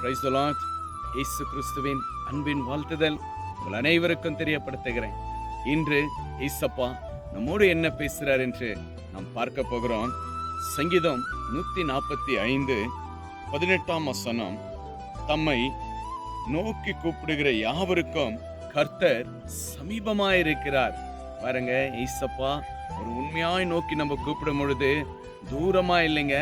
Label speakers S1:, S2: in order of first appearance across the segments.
S1: Price இயேசு கிறிஸ்துவின் அன்பின் வாழ்த்துதல் உங்கள் அனைவருக்கும் தெரியப்படுத்துகிறேன். இன்று ஈசப்பா நம்மோடு என்ன பேசுகிறார் என்று நாம் பார்க்க போகிறோம். சங்கீதம் நூற்றி நாற்பத்தி ஐந்து பதினெட்டாம் வசனம். தம்மை நோக்கி கூப்பிடுகிற யாவருக்கும் கர்த்தர் சமீபமாயிருக்கிறார். பாருங்க ஈசப்பா ஒரு உண்மையாய் நோக்கி நம்ம கூப்பிடும் பொழுது தூரமா இல்லைங்க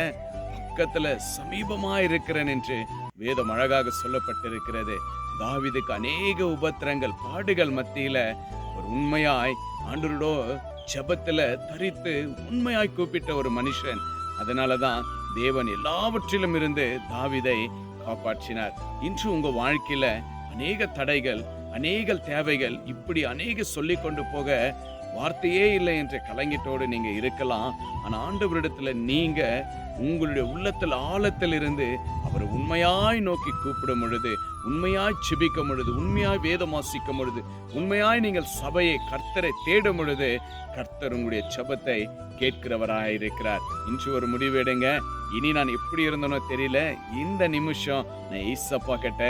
S1: பக்கத்துல சமீபமா இருக்கிறேன் என்று வேதம் அழகாக சொல்லப்பட்டிருக்கிறது. தாவிதுக்கு அநேக உபத்திரங்கள் பாடுகள் மத்தியில ஒரு உண்மையாய் ஆண்டவரோட ஜெபத்துல தரித்து உண்மையாய் கூப்பிட்ட ஒரு மனுஷன். அதனாலதான் தேவன் எல்லாவற்றிலும் இருந்து தாவிதை காப்பாற்றினார். இன்று உங்க வாழ்க்கையில அநேக தடைகள் அநேக தேவைகள் இப்படி அநேக சொல்லி கொண்டு போக வார்த்தையே இல்லை என்ற கலங்கிட்டோடு நீங்க இருக்கலாம். ஆனா ஆண்டவரிடத்துல நீங்க உங்களுடைய உள்ளத்தில் ஆழத்தில் இருந்து அவர் உண்மையாய் நோக்கி கூப்பிடும் பொழுது உண்மையாய் சிபிக்கும் பொழுது உண்மையாய் வேதம் வாசிக்கும் பொழுது உண்மையாய் நீங்கள் சபையை கர்த்தரை தேடும் பொழுது கர்த்தர் உங்களுடைய ஜெபத்தை கேட்கிறவராயிருக்கிறார் இன்று ஒரு முடிவு எடுங்க. இனி நான் எப்படி இருந்தனோ தெரியல. இந்த நிமிஷம் நான் ஈசப்பா கிட்ட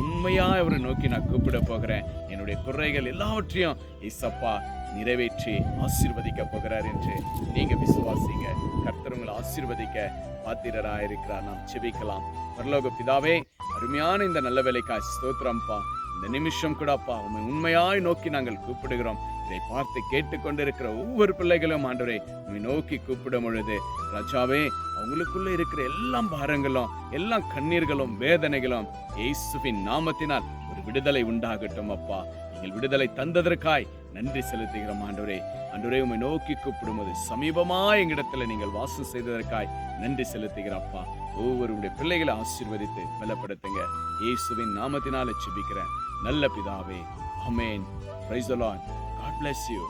S1: உண்மையா அவரை நோக்கி நான் கூப்பிட போகிறேன். என்னுடைய குறைகள் எல்லாவற்றையும் ஈசப்பா நிறைவேற்றி ஆசீர்வதிக்க போகிறார் என்று நீங்க விசுவாசிங்க கர்த்தர் ஆசீர்வதிக்க பாத்திரராயிருக்கிறார் நாம் செபிக்கலாம் பரலோக பிதாவே அருமையான இந்த நல்ல வேலைக்காய் ஸ்தோத்திரம்ப்பா. இந்த நிமிஷம் கூடப்பா உண்மை உண்மையாய் நோக்கி நாங்கள் கூப்பிடுகிறோம். இதை பார்த்து கேட்டுக்கொண்டிருக்கிற ஒவ்வொரு பிள்ளைகளும் ஆண்டவரை உண்மை நோக்கி கூப்பிடும் பொழுது ராஜாவே அவங்களுக்குள்ள இருக்கிற எல்லா பாரங்களும் எல்லாம் கண்ணீர்களும் வேதனைகளும் இயேசுவின் நாமத்தினால் ஒரு விடுதலை உண்டாகட்டும் அப்பா. நீங்கள் விடுதலை தந்ததற்காய் நன்றி செலுத்துகிறோம் ஆண்டவரே. ஆண்டவரே உம்மை நோக்கி கூப்பிடும்போது சமீபமா எங்களிடத்துல நீங்கள் வாசம் செய்ததற்காய் நன்றி செலுத்துகிறப்பா ஒவ்வொருடைய பிள்ளைகளை ஆசீர்வதித்து பலப்படுத்துங்க. இயேசுவின் நாமத்தினால சிபிக்கிறேன் நல்ல பிதாவே. அமேன் பிரைசலான் காட் பிளஸ் யூ